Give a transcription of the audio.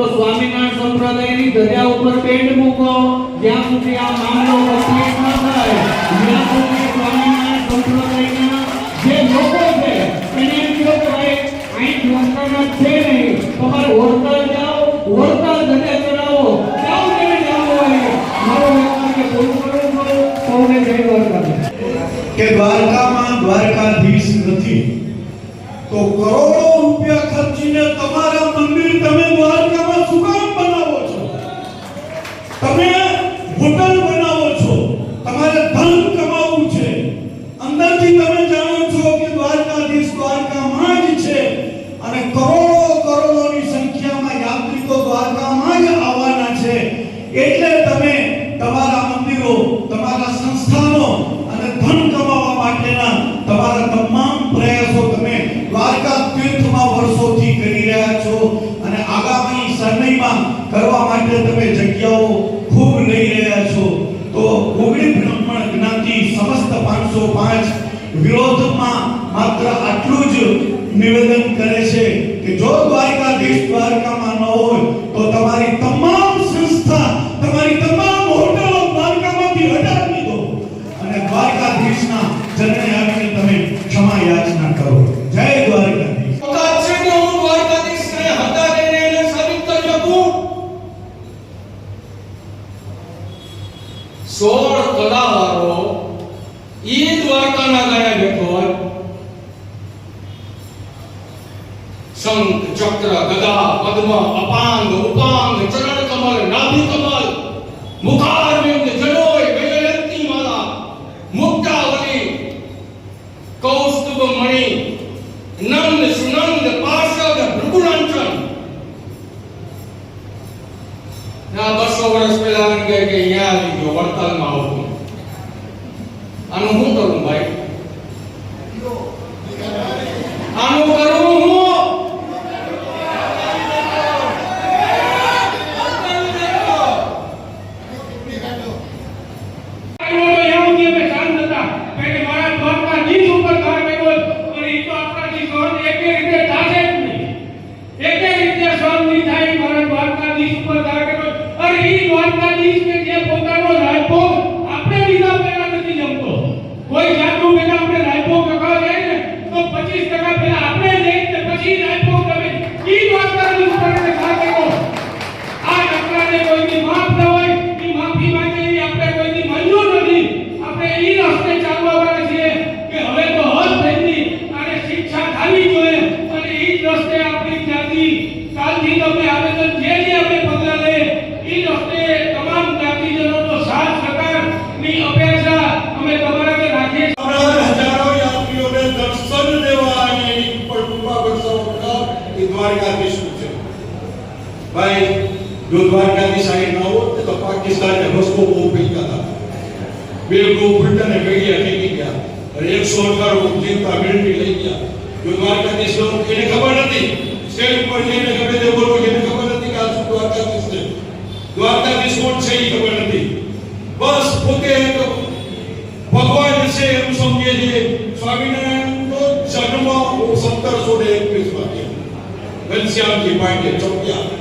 તો સ્વામિનારાયણ સંપ્રદાયની ધજા ઉપર પેન્ટ મૂકો. જ્યાં સુધી આ મામલો કમ્પ્લીટ ન થાય જ્યાં સુધી સ્વામિનારાયણ સંપ્રદાયના જે લોકો છે, એને એમ કહો કે ભાઈ અહીં જોડકાના છે નહીં. તમારે હોરતા જાઓ હોરતા ધજા ચડાવો. જાઓ તેને જાઓ હોય. મારો વ્યવહાર કે પૂરું કરું છું સૌને જય દ્વારકા કે દ્વારકામાં દ્વારકાધીશ નથી. તો કરોડો રૂપિયા ખર્ચીને તમારા મંદિર તમે દ્વારકામાં શું કામ બનાવો છો તમે હોટલ બનાવો છો, તમારે ધન કમાવવું છે. અંદરથી તમે જાણો છો કે દ્વારકાધીશ દ્વારકામાં જ છે. અને કરોડો કરોડોની સંખ્યામાં યાત્રિકો દ્વારકામાં જ આવવાના છે. એટલે તમે તમારા મંદિરો, તમારા સંસ્થાનો કરવા માટે તમે જગ્યાઓ ખૂબ લઈ રહ્યા છો. તો ઓગણી બ્રાહ્મણ જ્ઞાતિ સમસ્ત પાંચસો પાંચ વિરોધમાં માત્ર આટલું જ નિવેદન કરે છે કે જો દ્વારકાધીશ દ્વારકામાં ન હોય, તો તમારી તમામ સંસ્થા, તમારી તમામ હોટલો દ્વારકામાંથી હટાવી દો. અને દ્વારકાધીશના ચરણે સોળ કલાવારો એ દ્વારકાના ગાયા બેઠો હોય. શંખ, ચક્ર, ગદા, પદ્મ, અપાંગ, ઉપાંગ, ચરણ કમલ, નાભિ કમલ મુખારવિંદ પહેલા કહે કે અહીંયા આવી ગયો વડતાલમાં આવું આનું શું કરું યાત્રીઓને દર્શન દેવા અને એની ઉપર કૃપા બરસાવો કરનાર એ દ્વારકાધીશનું છે ભાઈ જો દ્વારકાધીશ અહીં ન હોત તો પાકિસ્તાને રસ્તો બહુ પૈકા હતા બે ગો ઉલટાને ભેગી હટી ગયા અને એકસો અઢાર જીવતા મિલિટરી લઈ ગયા જો દ્વારકાધીશ નો એને ખબર નથી સ્ટેજ ઉપર જઈને ગમે તે બોલો એને ખબર નથી કે આ શું દ્વારકાધીશ છે દ્વારકાધીશ કોણ છે એ ખબર નથી બસ પોતે એક ભગવાન Ngân 的重要